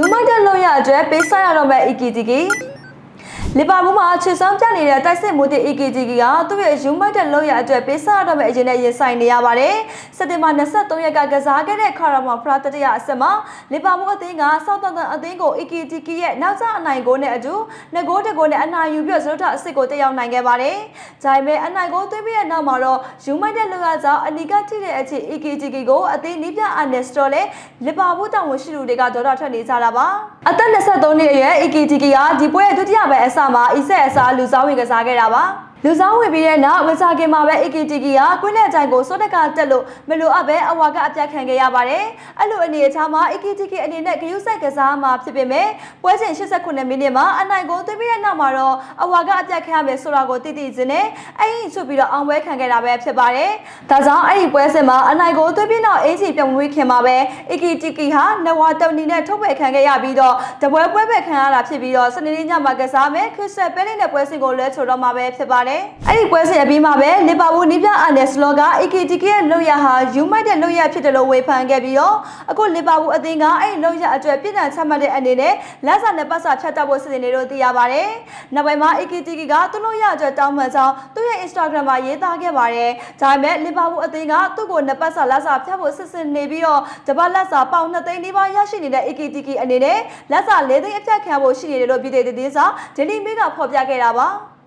ယူမိုက်တဲ့လို့ရအတွက်ပေးဆက်ရတော့မဲ့ EKTK လီဗာပူးမှာချစ်ဆောင်ပြနေတဲ့တိုက်စစ်မှုတဲ့ EKTK ကသူ့ရဲ့ယူမိုက်တဲ့လို့ရအတွက်ပေးဆက်ရတော့မဲ့အရင်နဲ့ရင်ဆိုင်နေရပါတယ်။စက်တင်ဘာ23ရက်ကကစားခဲ့တဲ့ခါရမာဖရာတတိယအဆက်မှာလီဗာပူးအသင်းကဆောက်တန်တန်အသင်းကို EKTK ရဲ့နောက်ကျအနိုင်ကိုနဲ့အတူငကိုးတကိုးနဲ့အနိုင်ယူပြီးဇလုထအစ်စ်ကိုတက်ရောက်နိုင်ခဲ့ပါတယ်။ဒါပေမဲ့အနိုင်ကိုသွင်းပြီးတဲ့နောက်မှာတော့ယူမိုက်တဲ့လို့ရကြောင့်အနီကထိတဲ့အချိန် EKTK ကိုအသင်းနီးပြအာနက်စတော်နဲ့လီဗာပူးတောင်ဝင်ရှိသူတွေကဒေါ်တာထွက်နေကြတာပါ။အသက်23နှစ်အရွယ် EKTK ကဒီပွဲရဲ့ဒုတိယပိုင်းအစမှာအီဆက်အစားလူစားဝင်ကစားခဲ့တာပါ။လူဆောင်ဝင်ပြီးတဲ့နောက်မစားခင်မှာပဲ AKTK ကကွင်းနဲ့အကြိုင်ကိုစောတက်ကတက်လို့မလိုအပ်ပဲအဝါကအပြတ်ခံခဲ့ရပါတယ်။အဲ့လိုအနေအထားမှာ AKTK အနေနဲ့ဂရုစိုက်ကစားမှာဖြစ်ပေမဲ့ပွဲစဉ်89မိနစ်မှာအနိုင်ကိုသွင်းပြီးတဲ့နောက်မှာတော့အဝါကအပြတ်ခံရမယ်ဆိုတာကိုသိသိချင်းနဲ့အဲ့ဒီချုပ်ပြီးတော့အောင်ပွဲခံခဲ့တာပဲဖြစ်ပါတယ်။ဒါကြောင့်အဲ့ဒီပွဲစဉ်မှာအနိုင်ကိုသွင်းပြီးနောက်အေးစီပြုံမွေးခင်မှာပဲ AKTK ဟာနဝတနီနဲ့ထုတ်ပယ်ခံခဲ့ရပြီးတော့တပွဲပွဲပဲခံရတာဖြစ်ပြီးတော့စနေနေ့ညမှာကစားမယ်ခရစ်စတယ်ပဲလေးနဲ့ပွဲစဉ်ကိုလဲချိုတော့မှာပဲဖြစ်ပါတယ်။အဲ့ဒီပွဲစဉ်အပြီးမှာပဲလီဗာပူးနီးပြအာနယ်စလော့က AKTK ရဲ့လောက်ရဟာယူမိုက်တဲ့လောက်ရဖြစ်တယ်လို့ဝေဖန်ခဲ့ပြီးတော့အခုလီဗာပူးအသင်းကအဲ့ဒီလောက်ရအတွက်ပြည်နယ်ချမှတ်တဲ့အနေနဲ့လက်စာနဲ့ပတ်စာဖြတ်တောက်ဖို့စီစဉ်နေလို့သိရပါတယ်။နောက်ပိုင်းမှာ AKTK ကသူ့လောက်ရအတွက်တောင်းပန်ကြောင်းသူ့ရဲ့ Instagram မှာရေးသားခဲ့ပါတယ်။ဒါပေမဲ့လီဗာပူးအသင်းကသူ့ကိုနှစ်ပတ်စာလက်စာဖြတ်ဖို့စစ်စစ်နေပြီးတော့တပတ်လက်စာပေါင်2သိန်းနီးပါးရရှိနေတဲ့ AKTK အနေနဲ့လက်စာ4သိန်းအဖြတ်ခံဖို့ရှိနေတယ်လို့ပြည်သူသတင်းစာ Daily Mail ကဖော်ပြခဲ့တာပါ။